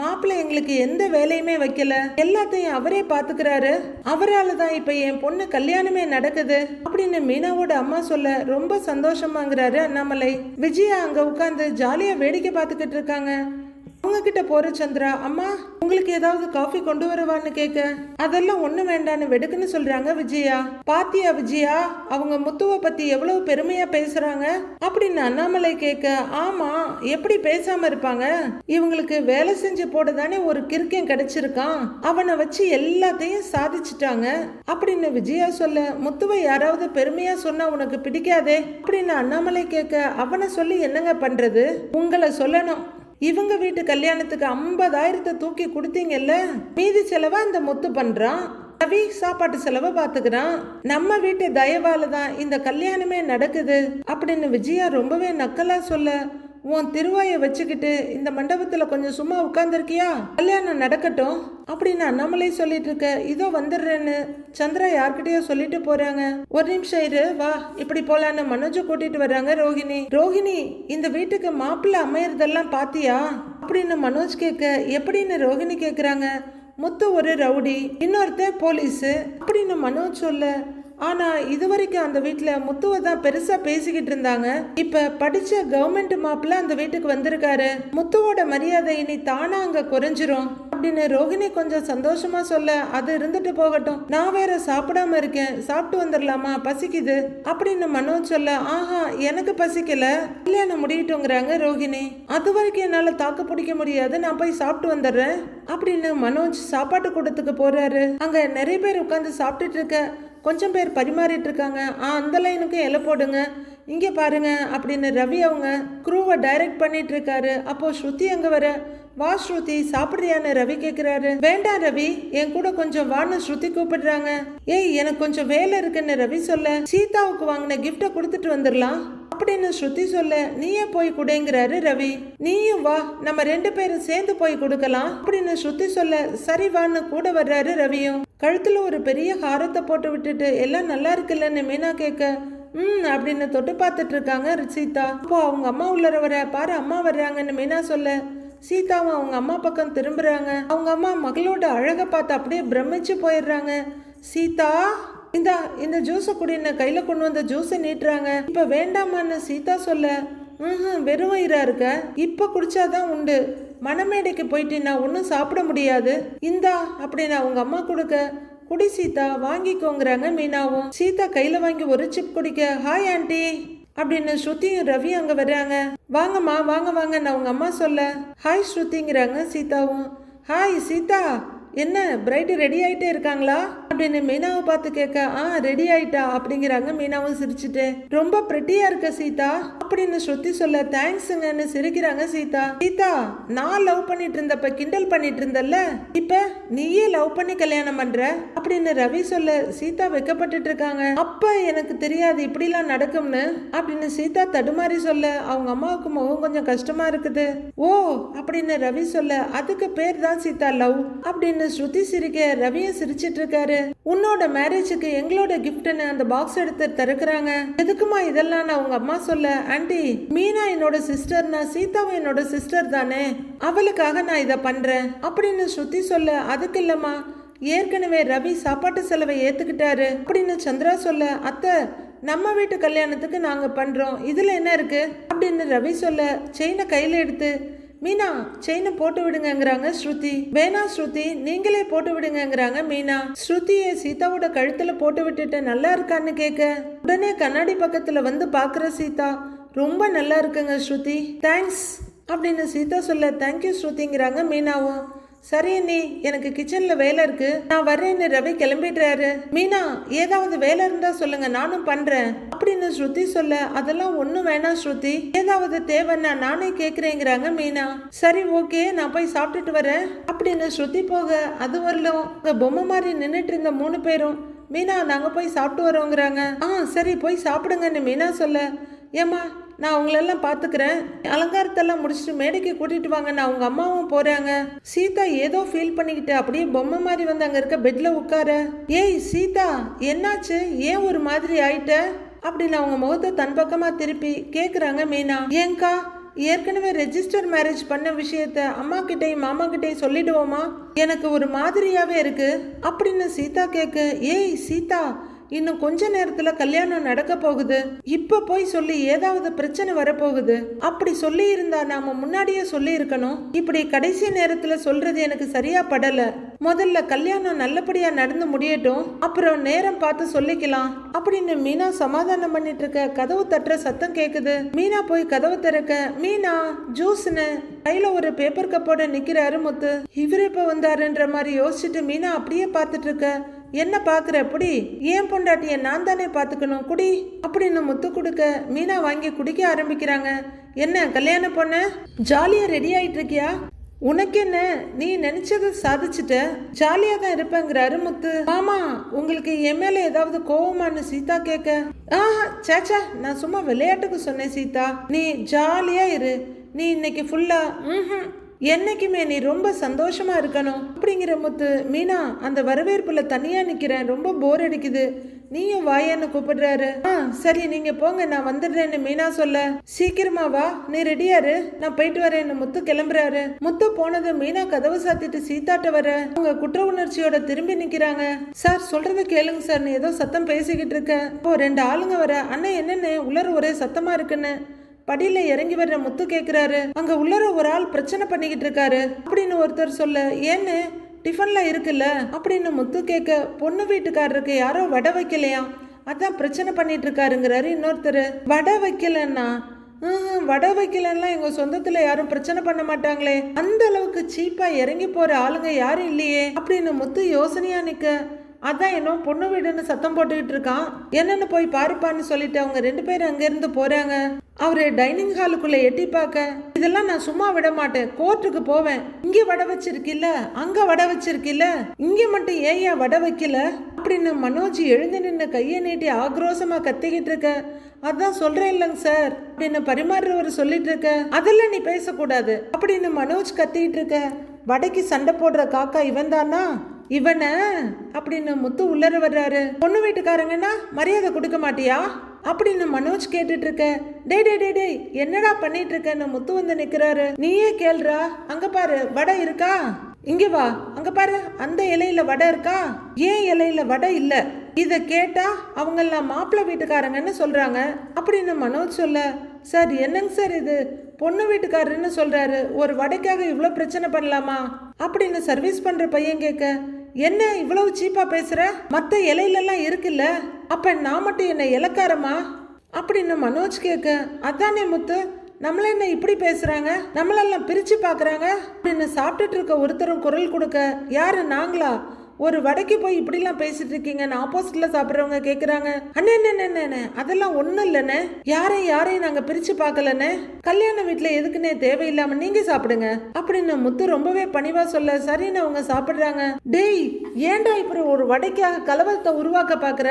மாப்பிள்ளை எங்களுக்கு எந்த வேலையுமே வைக்கல. எல்லாத்தையும் அவரே பாத்துக்கிறாரு அவரால் தான் இப்ப என் பொண்ணு கல்யாணமே நடக்குது. அப்படின்னு மீனாவோட அம்மா சொல்ல ரொம்ப சந்தோஷமாங்கிறாரு அண்ணாமலை. விஜயா அங்க உட்காந்து ஜாலியா வேடிக்கை பார்த்துக்கிட்டு இருக்காங்க. அவங்கக்கிட்ட போற சந்திரா அம்மா உங்களுக்கு ஏதாவது காஃபி கொண்டு வரவான்னு கேட்க அதெல்லாம் ஒண்ணு வேண்டான்னு வெடுக்குன்னு சொல்றாங்க விஜயா. பாத்தியா விஜயா அவங்க முத்துவ பத்தி எவ்வளவு பெருமையா பேசுறாங்க? அப்படின்னு அண்ணாமலை கேட்க ஆமா எப்படி பேசாம இருப்பாங்க? இவங்களுக்கு வேலை செஞ்சு போட தானே ஒரு கிறுக்கன் கிடைச்சிருக்கான். அவனை வச்சு எல்லாத்தையும் சாதிச்சிட்டாங்க. அப்படின்னு விஜயா சொல்ல முத்துவை யாராவது பெருமையா சொன்னா உனக்கு பிடிக்காதே? அப்படின்னு அண்ணாமலை கேட்க அவனை சொல்லி என்னங்க பண்றது? உங்களை சொல்லணும். இவங்க வீட்டு கல்யாணத்துக்கு ஐம்பதாயிரத்தை தூக்கி கொடுத்தீங்கல்ல? மீதி செலவை அந்த முத்து பண்றான். ரவி சாப்பாட்டு செலவை பாத்துக்கிறான் நம்ம வீட்டு தயவால தான் இந்த கல்யாணமே நடக்குது அப்படின்னு விஜயா ரொம்பவே நக்கலா சொல்ல உன் திருவாயை வச்சுக்கிட்டு இந்த மண்டபத்தில் கொஞ்சம் சும்மா உட்காந்துருக்கியா கல்யாணம் நடக்கட்டும். அப்படின்னு அண்ணாமலை சொல்லிட்டு இருக்க இதோ வந்துடுறேன்னு சந்திரா யார்கிட்டயோ சொல்லிட்டு போறாங்க. ஒரு நிமிஷம் இரு வா இப்படி போலான்னு மனோஜ கூட்டிட்டு வர்றாங்க ரோஹிணி ரோஹிணி இந்த வீட்டுக்கு மாப்பிள்ளை அமையறதெல்லாம் பாத்தியா? அப்படின்னு மனோஜ் கேட்க எப்படின்னு ரோஹிணி கேக்குறாங்க. முத்து ஒரு ரவுடி இன்னொருத்தன் போலீஸ் அப்படின்னு மனோஜ் சொல்ல ஆனா இதுவரைக்கும் அந்த வீட்டில் முத்துவை தான் பெருசா பேசிக்கிட்டு இருந்தாங்க. இப்ப படிச்ச கவர்மெண்ட் மாப்பிள்ள அந்த வீட்டுக்கு வந்திருக்காரு. முத்துவோட மரியாதை இனி தானா அங்க குறைஞ்சிரும். அப்படின்னு ரோஹிணி கொஞ்சம் சந்தோஷமா சொல்ல அது இருந்துட்டு போகட்டும். நான் வேற சாப்பிடாம இருக்கேன். சாப்பிட்டு வந்துடலாமா? பசிக்குது. அப்படின்னு மனோஜ் சொல்ல ஆஹா எனக்கு பசிக்கல. கல்யாணம் முடியட்டுங்கிறாங்க ரோகிணி. அது வரைக்கும் என்னால தாக்கு பிடிக்க முடியாது. நான் போய் சாப்பிட்டு வந்துடுறேன். அப்படின்னு மனோஜ் சாப்பாட்டு கூடத்துக்கு போறாரு. அங்க நிறைய பேர் உட்காந்து சாப்பிட்டுட்டு இருக்க கொஞ்சம் பேர் பரிமாறிட்டு இருக்காங்க ஆ அந்த லைனுக்கும் இலை போடுங்க. இங்கே பாருங்க அப்படின்னு ரவி அவங்க குரூவை டைரக்ட் பண்ணிட்டு இருக்காரு அப்போ ஸ்ருதி அங்க வர வா ஸ்ருதி சாப்பிட்றியான்னு ரவி கேட்குறாரு வேண்டாம் ரவி என் கூட கொஞ்சம் வான்னு ஸ்ருதி கூப்பிடுறாங்க. ஏய் எனக்கு கொஞ்சம் வேலை இருக்குன்னு ரவி சொல்ல சீதாவுக்கு வாங்கின கிஃப்டை கொடுத்துட்டு வந்துடலாம். அப்படின்னு ஸ்ருதி சொல்ல நீயே போய் குடைங்கிறாரு ரவி. நீயும் வா நம்ம ரெண்டு பேரும் சேர்ந்து போய் கொடுக்கலாம். அப்படின்னு ஸ்ருதி சொல்ல சரி வான்னு கூட வர்றாரு ரவியும். கழுத்தில் ஒரு பெரிய ஹாரத்தை போட்டு விட்டுட்டு எல்லாம் நல்லா இருக்குல்லன்னு மீனா கேட்க ம் அப்படின்னு தொட்டு பார்த்துட்டு இருக்காங்க சீதா. அப்போ அவங்க அம்மா உள்ளர வர பாரு அம்மா வர்றாங்கன்னு மீனா சொல்ல. சீதாவும் அவங்க அம்மா பக்கம் திரும்புறாங்க. அவங்க அம்மா மகளோட அழகை பார்த்து அப்படியே பிரமிச்சு போயிடுறாங்க. சீதா இந்தா இந்த ஜூஸை குடின்னு கையில கொண்டு வந்த ஜூஸை நீட்டுறாங்க. இப்ப வேண்டாமான்னு சீதா சொல்ல ம் வெறும் வயிறா இருக்க? இப்ப குடிச்சாதான் உண்டு. மணமேடைக்கு போயிட்டு நான் ஒன்றும் சாப்பிட முடியாது. இந்தா அப்படின்னு அவங்க அம்மா கொடுக்க குடி சீதா வாங்கிக்கோங்கிறாங்க மீனாவும். சீதா கையில வாங்கி ஒரு சிப் குடிக்க ஹாய் ஆண்டி அப்படின்னு ஸ்ருதியும் ரவி அங்க வர்றாங்க. வாங்கம்மா வாங்க வாங்க நான் உங்க அம்மா சொல்ல. ஹாய் ஸ்ருதிங்கிறாங்க சீதாவும். ஹாய் சீதா. என்ன பிரைடு ரெடி ஆயிட்டே இருக்காங்களா? அப்படின்னு மீனாவை பார்த்து கேட்க ஆ ரெடி ஆயிட்டா? அப்படிங்கிறாங்க. மீனாவும் சிரிச்சுட்டு ரொம்ப பிரெட்டியா இருக்க சீதா. அப்படின்னு ஸ்ருதி சொல்ல தேங்க்ஸுங்கன்னு சிரிக்கிறாங்க சீதா. சீதா நான் லவ் பண்ணிட்டு இருந்தப்ப கிண்டல் பண்ணிட்டு இருந்தல்ல இப்ப நீயே லவ் பண்ணி கல்யாணம் பண்ற? அப்படின்னு ரவி சொல்ல சீதா வெக்கப்பட்டுட்டு இருக்காங்க அப்ப எனக்கு தெரியாது இப்படிலாம் நடக்கும்னு. அப்படின்னு சீதா தடுமாறி சொல்ல அவங்க அம்மாவுக்கு முகம் கொஞ்சம் கஷ்டமா இருக்குது. ஓ அப்படின்னு ரவி சொல்ல அதுக்கு பேர் தான் சீதா லவ். அப்படின்னு ஸ்ருதி சிரிக்க ரவியும் சிரிச்சிட்டு இருக்காரு உன்னோட மேரேஜுக்கு எங்களோட கிஃப்ட்னு அந்த பாக்ஸ் எடுத்து திறக்குறாங்க. எதுக்குமா இதெல்லாம் நான் உங்க அம்மா சொல்ல? ஆண்டி மீனா என்னோட சிஸ்டர்னா சீதாவும் என்னோட சிஸ்டர் தானே? அவளுக்காக நான் இதை பண்றேன். அப்படின்னு ஸ்ருதி சொல்ல அதுக்கு இல்லம்மா. ஏற்கனவே ரவி சாப்பாட்டு செலவை ஏத்துக்கிட்டாரு. அப்படின்னு சந்திரா சொல்ல அத்தை நம்ம வீட்டு கல்யாணத்துக்கு நாங்க பண்றோம். இதுல என்ன இருக்கு? அப்படின்னு ரவி சொல்ல செயினை கையில எடுத்து மீனா செயினை போட்டு விடுங்கங்கிறாங்க ஸ்ருதி. வேணா ஸ்ருதி நீங்களே போட்டு விடுங்கிறாங்க மீனா. ஸ்ருதியை சீதாவோட கழுத்துல போட்டு விட்டுட்டு நல்லா இருக்கான்னு கேட்க உடனே கண்ணாடி பக்கத்துல வந்து பாக்குற சீதா ரொம்ப நல்லா இருக்குங்க ஸ்ருதி. தேங்க்ஸ் அப்படின்னு சீதா சொல்ல தேங்க்யூ ஸ்ருதிங்கிறாங்க மீனாவும். சரி அண்ணி எனக்கு கிச்சன்ல வேலை இருக்கு. நான் வரேன்னு ரவி கிளம்பிடுறாரு. மீனா ஏதாவது வேலை இருந்தா சொல்லுங்க நானும் பண்றேன். அப்படின்னு ஸ்ருதி சொல்ல அதெல்லாம் ஒண்ணும் வேணாம் ஸ்ருதி. ஏதாவது தேவைன்னா நானே கேக்குறேங்கிறாங்க மீனா. சரி ஓகே நான் போய் சாப்பிட்டுட்டு வரேன். அப்படின்னு ஸ்ருதி போக அது வரலும். பொம்மை மாதிரி நின்றுட்டு இருந்த மூணு பேரும். மீனா நாங்க போய் சாப்பிட்டு வரோங்கிறாங்க. ஆ சரி போய் சாப்பிடுங்கன்னு மீனா சொல்ல. ஏமா நான் உங்களெல்லாம் பார்த்துக்கிறேன். அலங்காரத்தெல்லாம் முடிச்சுட்டு மேடைக்கு கூட்டிட்டு வாங்க நான் அவங்க அம்மாவும் போறாங்க. சீதா ஏதோ ஃபீல் பண்ணிக்கிட்டு அப்படியே பொம்மை மாதிரி வந்து அங்க இருக்க பெட்ல உட்கார. ஏய் சீதா என்னாச்சு? ஏன் ஒரு மாதிரி ஆயிட்ட? அப்படின்னு அவங்க முகத்தை தன் பக்கமா திருப்பி கேக்குறாங்க மீனா. ஏங்கா ஏற்கனவே ரெஜிஸ்டர் மேரேஜ் பண்ண விஷயத்த அம்மா கிட்டையும் மாமா கிட்டையும் சொல்லிடுவோமா? எனக்கு ஒரு மாதிரியாவே இருக்கு. அப்படின்னு சீதா கேக்கு. ஏய் சீதா இன்னும் கொஞ்ச நேரத்துல கல்யாணம் நடக்க போகுது. இப்ப போய் சொல்லி ஏதாவது பிரச்சனை வரப்போகுது. அப்படி சொல்லி இருந்தா நாம முன்னாடியே சொல்லி இருக்கணும் இப்படி கடைசி நேரத்துல சொல்றது எனக்கு சரியா படல. முதல்ல கல்யாணம் நல்லபடியா நடந்து முடியட்டும். அப்புறம் நேரம் பார்த்து சொல்லிக்கலாம். அப்படின்னு மீனா சமாதானம் பண்ணிட்டு இருக்க கதவு தட்டுற சத்தம் கேக்குது. மீனா போய் கதவு திறக்க மீனா ஜூஸ்னு. கையில ஒரு பேப்பர் கப்போட நிக்கிறாரு முத்து. இவரு இப்ப வந்தாருன்ற மாதிரி யோசிச்சுட்டு மீனா அப்படியே பார்த்துட்டு இருக்க. என்ன பார்க்குற புடி? ஏன் பொண்டாட்டியை நான் தானே பார்த்துக்கணும் குடி? அப்படின்னு முத்து கொடுக்க மீனா வாங்கி குடிக்க ஆரம்பிக்கிறாங்க. என்ன கல்யாண பொண்ணு? ஜாலியாக ரெடி ஆகிட்டு இருக்கியா உனக்கு என்ன நீ நினைச்சதை சாதிச்சுட்ட. ஜாலியாக தான் இருப்பேங்கிறாரு முத்து. மாமா உங்களுக்கு என் மேல ஏதாவது கோவமான்னு சீதா கேட்க. ஆஹா சேச்சா நான் சும்மா விளையாட்டுக்கு சொன்னேன் சீதா. நீ ஜாலியா இரு. நீ இன்னைக்கு ஃபுல்லா ம் என்னைக்குமே நீ ரொம்ப சந்தோஷமா இருக்கணும். அப்படிங்கிற முத்து மீனா அந்த வரவேற்புல தனியா நிக்கிறேன். ரொம்ப போர் அடிக்குது. நீயும் வாயான்னு கூப்பிடுறாரு. ஆ சரி நீங்க போங்க. நான் வந்துடுறேன்னு மீனா சொல்ல. சீக்கிரமா வா. நீ ரெடியாரு நான் போயிட்டு வரேன்னு முத்து கிளம்புறாரு. முத்து போனது மீனா கதவு சாத்திட்டு சீத்தாட்ட வர. அவங்க குற்ற உணர்ச்சியோட திரும்பி நிக்கிறாங்க. சார் சொல்கிறத கேளுங்க சார். நீ ஏதோ சத்தம் பேசிக்கிட்டு இருக்க. ஓ ரெண்டு ஆளுங்க வர. அண்ணன் என்னன்னு உலர் ஒரே சத்தமா இருக்குன்னு. படியில இறங்கி வர்ற முத்து கேக்குறாரு. அங்க உள்ளர ஒரு ஆள் பிரச்சனை பண்ணிக்கிட்டு இருக்காரு. அப்படின்னு ஒருத்தர் சொல்ல ஏன்னு டிஃபன்ல இருக்குல்ல? அப்படின்னு முத்து கேட்க பொண்ணு வீட்டுக்காரருக்கு யாரோ வடை வைக்கலையா? அதான் பிரச்சனை பண்ணிட்டு இருக்காருங்கிறாரு இன்னொருத்தர். வடை வைக்கலன்னா? வடை வைக்கலன்னா எங்க சொந்தத்துல யாரும் பிரச்சனை பண்ண மாட்டாங்களே. அந்த அளவுக்கு சீப்பா இறங்கி போற ஆளுங்க யாரும் இல்லையே. அப்படின்னு முத்து யோசனையா நிக்க அதான் என்ன பொண்ணு வீடுன்னு சத்தம் போட்டுக்கிட்டு இருக்கான். என்னன்னு போய் பாருப்பான்னு சொல்லிட்டு அவங்க ரெண்டு பேரும் அங்கிருந்து போறாங்க. அவரு டைனிங் ஹாலுக்குள்ள எட்டி பார்க்க. இதெல்லாம் நான் சும்மா விட மாட்டேன். கோர்ட்டுக்கு போவேன். இங்க வடை வச்சிருக்கில்ல? அங்க வடை வச்சிருக்கில்ல? இங்க மட்டும் ஏன் வடை வைக்கல? அப்படின்னு மனோஜ் எழுந்து நின்று கையை நீட்டி ஆக்ரோசமா கத்திக்கிட்டு இருக்க. அதான் சொல்றேன் இல்லைங்க சார். அப்படின்னு பரிமாறுறவர் சொல்லிட்டு இருக்க. அதெல்லாம் நீ பேசக்கூடாது. அப்படின்னு மனோஜ் கத்திக்கிட்டு இருக்க. வடைக்கு சண்டை போடுற காக்கா இவன் தானா இவன அப்படின்னு முத்து உள்ளர வர்றாரு. பொண்ணு வீட்டுக்காரங்கன்னா மரியாதை கொடுக்க மாட்டியா? அப்படின்னு மனோஜ் கேட்டுட்டு இருக்க டே டே டேய் டே என்னடா பண்ணிட்டு இருக்கன்னு முத்து வந்து நிக்கிறாரு. நீயே கேள்றா. அங்க பாரு வடை இருக்கா? இங்க வா. அங்க பாரு அந்த இலையில வடை இருக்கா? ஏன் இலையில வடை இல்ல? இத கேட்டா அவங்க எல்லாம் மாப்பிள்ளை வீட்டுக்காரங்கன்னு சொல்றாங்க. அப்படின்னு மனோஜ் சொல்ல சார் என்னங்க சார் இது? பொண்ணு வீட்டுக்காரருன்னு சொல்றாரு. ஒரு வடைக்காக இவ்வளோ பிரச்சனை பண்ணலாமா? அப்படின்னு சர்வீஸ் பண்ற பையன் கேட்க என்ன இவ்வளவு சீப்பா பேசுற? மத்த இலையிலலாம் இருக்குல்ல? அப்ப நான் மட்டும் என்ன இலக்காரமா? அப்படின்னு மனோஜ் கேட்க அதானே முத்து நம்மள என்ன இப்படி பேசுறாங்க? நம்மளெல்லாம் பிரிச்சு பாக்குறாங்க? அப்படின்னு சாப்பிட்டுட்டு இருக்க ஒருத்தரும் குரல் கொடுக்க யாரு நாங்களா? ஒரு வடைக்கு போய் இப்படிலாம் பேசிட்டு இருக்கீங்கன்னு ஆப்போசிட்ல சாப்பிட்றவங்க கேக்குறாங்க. அண்ணே அதெல்லாம் ஒன்றும் இல்லைண்ணே. யாரையும் யாரையும் நாங்க பிரிச்சு பார்க்கலண்ணே. கல்யாண வீட்டுல எதுக்குன்னே தேவையில்லாம நீங்க சாப்பிடுங்க. அப்படின்னு முத்து ரொம்பவே பணிவா சொல்ல சரின்னு அவங்க சாப்பிடுறாங்க. டேய் ஏன்டா இப்படி ஒரு வடைக்காக கலவரத்தை உருவாக்க பாக்குற?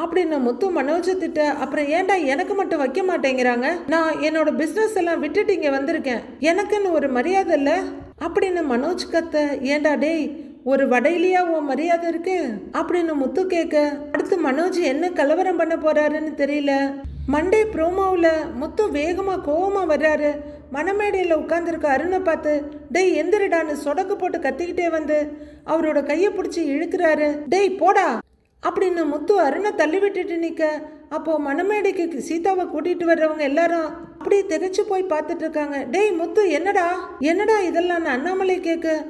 அப்படின்னு முத்து மனோஜ திட்ட அப்புறம் ஏன்டா எனக்கு மட்டும் வைக்க மாட்டேங்கிறாங்க? நான் என்னோட பிசினஸ் எல்லாம் விட்டுட்டு இங்க வந்திருக்கேன். எனக்குன்னு ஒரு மரியாதை இல்ல? அப்படின்னு மனோஜ் கத்த ஏன்டா டேய் ஒரு வடையிலியா உன் மரியாதை இருக்கு? அப்படின்னு முத்து கேட்க அடுத்து மனோஜ் என்ன கலவரம் பண்ண போறாருன்னு தெரியல. மண்டே ப்ரோமோவில் முத்து வேகமாக கோவமாக வர்றாரு. மணமேடையில் உட்காந்துருக்க அருணை பார்த்து டேய் எந்திரிடான்னு சொடக்கு போட்டு கத்திக்கிட்டே வந்து அவரோட கையை பிடிச்சி இழுக்கிறாரு. டேய் போடா. அப்படின்னு முத்து அருணை தள்ளி விட்டுட்டு நிற்க அப்போ மணமேடைக்கு சீதாவை கூட்டிகிட்டு வர்றவங்க எல்லாரும் அப்படியே திகைச்சு போய் பார்த்துட்டு இருக்காங்க. டேய் முத்து என்னடா? என்னடா இதெல்லாம்? அண்ணாமலை கேட்க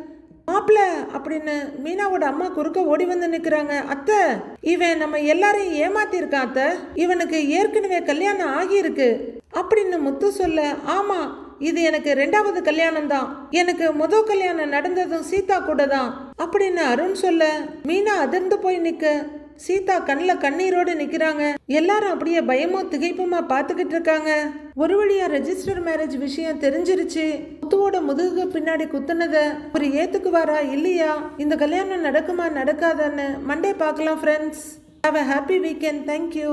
மாப்பிள்ள அப்படின்னு மீனாவோட அம்மா குறுக்க ஓடி வந்து நிக்கிறாங்க. அத்தை இவன் நம்ம எல்லாரையும் ஏமாத்திருக்கான் அத்தை. இவனுக்கு ஏற்கனவே கல்யாணம் ஆகியிருக்கு. அப்படின்னு முத்து சொல்ல ஆமா இது எனக்கு ரெண்டாவது கல்யாணம் தான் எனக்கு முத கல்யாணம் நடந்ததும் சீதா கூட தான் அப்படின்னு அருண் சொல்ல மீனா அதிர்ந்து போய் நிக்க. சீதா கண்ணில் கண்ணீரோடு நிற்கிறாங்க எல்லாரும் அப்படியே பயமும் திகைப்புமா பார்த்துக்கிட்டு இருக்காங்க. ஒரு வழியா ரெஜிஸ்டர் மேரேஜ் விஷயம் தெரிஞ்சிருச்சு. முத்துவோட முதுகு பின்னாடி குத்துனத ஒரு ஏத்துக்குவாரா இல்லையா? இந்த கல்யாணம் நடக்குமா நடக்காதான்னு மண்டே பார்க்கலாம் friends have a happy weekend thank you